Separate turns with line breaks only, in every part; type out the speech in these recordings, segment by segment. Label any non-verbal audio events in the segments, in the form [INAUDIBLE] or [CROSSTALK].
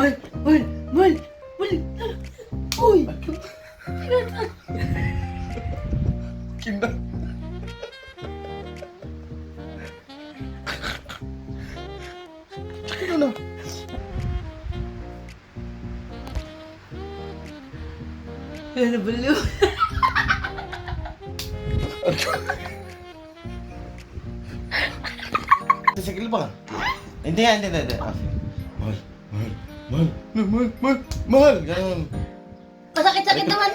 Mal, mal, mal, mal. Uy!
Kinda. Sakit na.
Ano baliw?
Sige ba? Hindi, hindi, hindi. hindi. Ah, sige. Mahal, mahal, mahal, mahal, mahal. Ganun.
Masakit-sakit naman.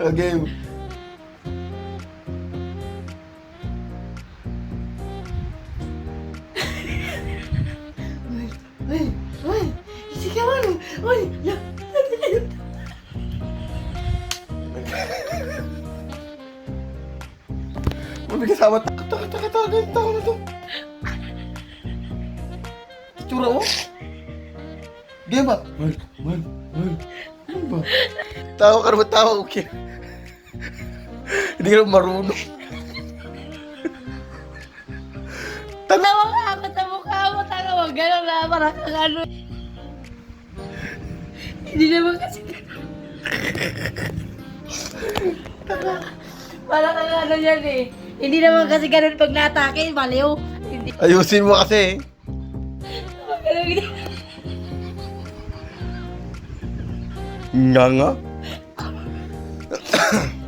Okay.
Mal, mal. Isigawan mo. Mal, ya.
Taka, taka, taka, taka. Ganito ako na to. Tsura mo? Game ba? Mahal, mahal, mahal. Ano ba? Tawa ka naman, tawa. Okay. Hindi ka naman marunong.
Tawa ka ako sa mukha mo. Tanga mo. Gano'n na. Parang kang ano. Hindi naman kasi Parang kang ano yan eh. Hindi naman kasi ganun pag natake. Baliw. Hindi.
Ayusin mo kasi.
여기.
응강아? [LAUGHS]